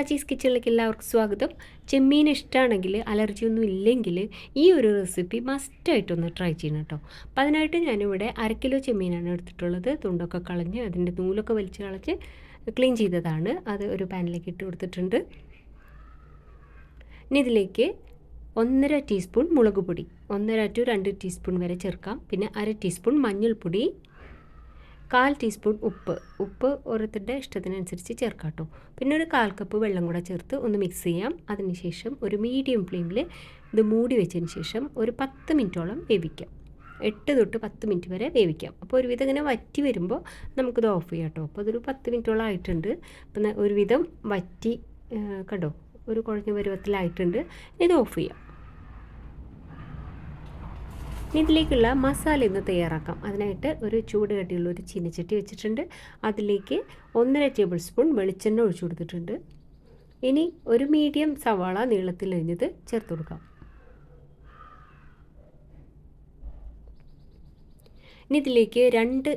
ഷാജീസ് കിച്ചണിലേക്ക് എല്ലാവർക്കും സ്വാഗതം. ചെമ്മീൻ ഇഷ്ടമാണെങ്കിൽ അലർജി ഒന്നും ഇല്ലെങ്കിൽ ഈ ഒരു റെസിപ്പി മസ്റ്റായിട്ടൊന്ന് ട്രൈ ചെയ്യണം കേട്ടോ അപ്പോൾ അതിനായിട്ട് ഞാനിവിടെ അര കിലോ ചെമ്മീനാണ് എടുത്തിട്ടുള്ളത്. തുണ്ടൊക്കെ കളഞ്ഞ് അതിന്റെ നൂലൊക്കെ വലിച്ച് കളഞ്ഞ് ക്ലീൻ ചെയ്തതാണ്. അത് ഒരു പാനിലേക്ക് ഇട്ട് കൊടുത്തിട്ടുണ്ട്. ഇനി ഇതിലേക്ക് ഒന്നര ടീസ്പൂൺ മുളക് പൊടി ഒന്നര ടു രണ്ട് ടീസ്പൂൺ വരെ ചേർക്കാം. പിന്നെ അര ടീസ്പൂൺ മഞ്ഞൾപ്പൊടി കാൽ ടീസ്പൂൺ ഉപ്പ്. ഉപ്പ് ഓരോരുത്തരുടെ ഇഷ്ടത്തിനനുസരിച്ച് ചേർക്കാം കേട്ടോ പിന്നെ ഒരു കാൽ കപ്പ് വെള്ളം കൂടെ ചേർത്ത് ഒന്ന് മിക്സ് ചെയ്യാം. അതിനുശേഷം ഒരു മീഡിയം ഫ്ലെയിമിൽ ഇത് മൂടി വെച്ചതിന് ശേഷം ഒരു പത്ത് മിനിറ്റോളം വേവിക്കാം. എട്ട് തൊട്ട് പത്ത് മിനിറ്റ് വരെ വേവിക്കാം. അപ്പോൾ ഒരുവിധം ഇങ്ങനെ വറ്റി വരുമ്പോൾ നമുക്കിത് ഓഫ് ചെയ്യാം കേട്ടോ അപ്പോൾ അതൊരു പത്ത് മിനിറ്റോളം ആയിട്ടുണ്ട്. അപ്പം ഒരുവിധം വറ്റി കണ്ടോ? ഒരു കുഴഞ്ഞ പരുവത്തിലായിട്ടുണ്ട്. ഇത് ഓഫ് ചെയ്യാം. ഇതിലേക്കുള്ള മസാല ഇന്ന് തയ്യാറാക്കാം. അതിനായിട്ട് ഒരു ചൂട് കട്ടിയുള്ള ഒരു ചീനച്ചട്ടി വെച്ചിട്ടുണ്ട്. അതിലേക്ക് ഒന്നര ടേബിൾ സ്പൂൺ വെളിച്ചെണ്ണ ഒഴിച്ചു കൊടുത്തിട്ടുണ്ട്. ഇനി ഒരു മീഡിയം സവാള നീളത്തിൽ അരിഞ്ഞത് ചേർത്ത് കൊടുക്കാം. ഇനി ഇതിലേക്ക് രണ്ട്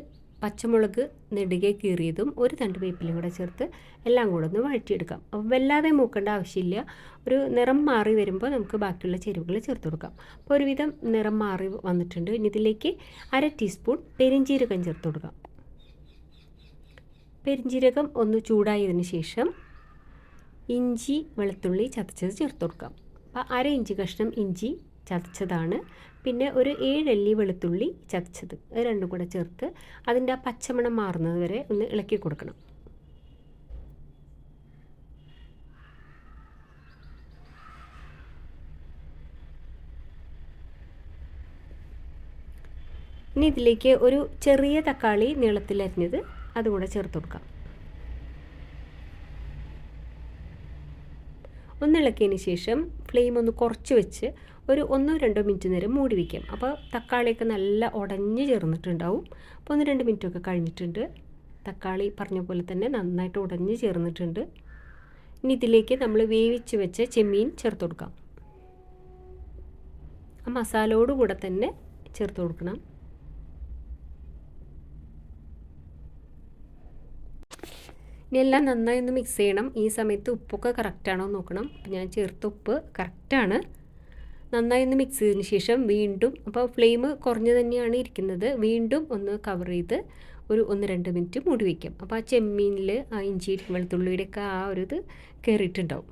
പച്ചമുളക് നെടുകെ കീറിയതും ഒരു തണ്ട് വേപ്പിലും കൂടെ ചേർത്ത് എല്ലാം കൂടെ ഒന്ന് വഴറ്റിയെടുക്കാം. അപ്പോൾ വല്ലാതെ മൂക്കേണ്ട ആവശ്യമില്ല. ഒരു നിറം മാറി വരുമ്പോൾ നമുക്ക് ബാക്കിയുള്ള ചേരുവകൾ ചേർത്ത് കൊടുക്കാം. അപ്പോൾ ഒരുവിധം നിറം മാറി വന്നിട്ടുണ്ട്. ഇനി ഇതിലേക്ക് അര ടീസ്പൂൺ പെരിഞ്ചീരകം ചേർത്ത് കൊടുക്കാം. പെരിഞ്ചീരകം ഒന്ന് ചൂടായതിന് ശേഷം ഇഞ്ചി വെളുത്തുള്ളി ചതച്ചത് ചേർത്ത് കൊടുക്കാം. അപ്പോൾ അര ഇഞ്ച് കഷ്ണം ഇഞ്ചി ചതച്ചതാണ്. പിന്നെ ഒരു ഏഴല്ലി വെളുത്തുള്ളി ചതച്ചത്. രണ്ടും കൂടെ ചേർത്ത് അതിന്റെ ആ പച്ചമണം മാറുന്നത് വരെ ഒന്ന് ഇളക്കി കൊടുക്കണം. ഇനി ഇതിലേക്ക് ഒരു ചെറിയ തക്കാളി നീളത്തിൽ നീളത്തിലരിഞ്ഞത് അതുകൂടെ ചേർത്ത് കൊടുക്കാം. ഒന്നിളക്കിയതിന് ശേഷം ഫ്ലെയിം ഒന്ന് കുറച്ച് വെച്ച് ഒരു ഒന്നോ രണ്ടോ മിനിറ്റ് നേരം മൂടി വയ്ക്കാം അപ്പോൾ തക്കാളിയൊക്കെ നല്ല ഉടഞ്ഞ് ചേർന്നിട്ടുണ്ടാവും. അപ്പോൾ ഒന്ന് രണ്ട് മിനിറ്റൊക്കെ കഴിഞ്ഞിട്ടുണ്ട്. തക്കാളി പറഞ്ഞ പോലെ തന്നെ നന്നായിട്ട് ഉടഞ്ഞ് ചേർന്നിട്ടുണ്ട്. ഇനി ഇതിലേക്ക് നമ്മൾ വേവിച്ച് വെച്ച ചെമ്മീൻ ചേർത്ത് കൊടുക്കാം. ആ മസാലയോട് കൂടെ തന്നെ ചേർത്ത് കൊടുക്കണം. ഇനി എല്ലാം നന്നായി ഒന്ന് മിക്സ് ചെയ്യണം. ഈ സമയത്ത് ഉപ്പൊക്കെ കറക്റ്റാണോ നോക്കണം. ഞാൻ ചേർത്ത ഉപ്പ് കറക്റ്റാണ് നന്നായി ഒന്ന് മിക്സ് ചെയ്തതിന് ശേഷം വീണ്ടും അപ്പോൾ ഫ്ലെയിം കുറഞ്ഞ് തന്നെയാണ് ഇരിക്കുന്നത്. വീണ്ടും ഒന്ന് കവർ ചെയ്ത് ഒരു ഒന്ന് രണ്ട് മിനിറ്റ് മൂടി വയ്ക്കാം അപ്പോൾ ആ ചെമ്മീനിൽ ആ ഇഞ്ചി വെളുത്തുള്ളിയുടെ ഒക്കെ ആ ഒരു ഇത് കയറിയിട്ടുണ്ടാവും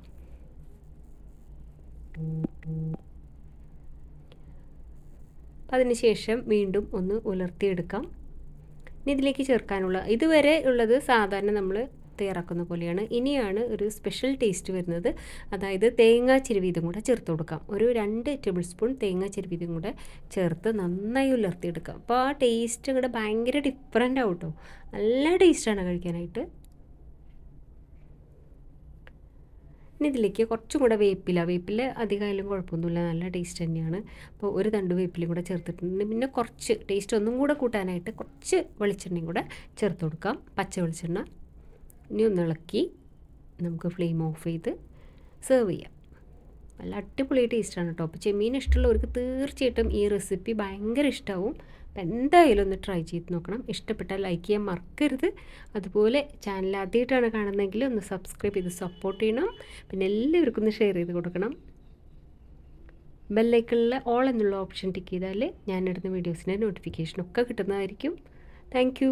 അതിനുശേഷം വീണ്ടും ഒന്ന് ഉലർത്തിയെടുക്കാം. ഇനി ഇതിലേക്ക് ചേർക്കാനുള്ള ഇതുവരെ ഉള്ളത് സാധാരണ നമ്മൾ തയ്യാറാക്കുന്ന പോലെയാണ്. ഇനിയാണ് ഒരു സ്പെഷ്യൽ ടേസ്റ്റ് വരുന്നത്. അതായത് തേങ്ങാ ചെരുവീതും കൂടെ ചേർത്ത് കൊടുക്കാം. ഒരു രണ്ട് ടേബിൾ സ്പൂൺ തേങ്ങാ ചെരുവീതും കൂടെ ചേർത്ത് നന്നായി ഉലർത്തിയെടുക്കാം. അപ്പോൾ ആ ടേസ്റ്റ് ഇവിടെ ഭയങ്കര ഡിഫറെന്റ് ആവും കേട്ടോ നല്ല ടേസ്റ്റാണ് കഴിക്കാനായിട്ട്. ഇനി ഇതിലേക്ക് കുറച്ചും കൂടെ വേപ്പില. വേപ്പില അധികമായാലും കുഴപ്പമൊന്നുമില്ല. നല്ല ടേസ്റ്റ് തന്നെയാണ്. അപ്പോൾ ഒരു തണ്ട് വേപ്പിലും കൂടെ ചേർത്തിട്ടുണ്ട്. പിന്നെ കുറച്ച് ടേസ്റ്റ് ഒന്നും കൂടെ കൂട്ടാനായിട്ട് കുറച്ച് വെളിച്ചെണ്ണയും കൂടെ ചേർത്ത് കൊടുക്കാം. പച്ച വെളിച്ചെണ്ണ. ഇനി ഒന്ന് ഇളക്കി നമുക്ക് ഫ്ലെയിം ഓഫ് ചെയ്ത് സെർവ് ചെയ്യാം. നല്ല അടിപൊളി ടേസ്റ്റാണ് കേട്ടോ അപ്പോൾ ചെമ്മീൻ ഇഷ്ടമുള്ളവർക്ക് തീർച്ചയായിട്ടും ഈ റെസിപ്പി ഭയങ്കര ഇഷ്ടമാവും അപ്പം എന്തായാലും ഒന്ന് ട്രൈ ചെയ്ത് നോക്കണം. ഇഷ്ടപ്പെട്ടാൽ ലൈക്ക് ചെയ്യാൻ മറക്കരുത്. അതുപോലെ ചാനൽ ആദ്യമായിട്ടാണ് കാണുന്നതെങ്കിൽ ഒന്ന് സബ്സ്ക്രൈബ് ചെയ്ത് സപ്പോർട്ട് ചെയ്യണം. പിന്നെ എല്ലാവർക്കും ഒന്ന് ഷെയർ ചെയ്ത് കൊടുക്കണം. ബെല്ലൈക്കണിൽ ഓൾ എന്നുള്ള ഓപ്ഷൻ ടിക്ക് ചെയ്താൽ ഞാനിടുന്ന വീഡിയോസിന്റെ നോട്ടിഫിക്കേഷനൊക്കെ കിട്ടുന്നതായിരിക്കും. താങ്ക്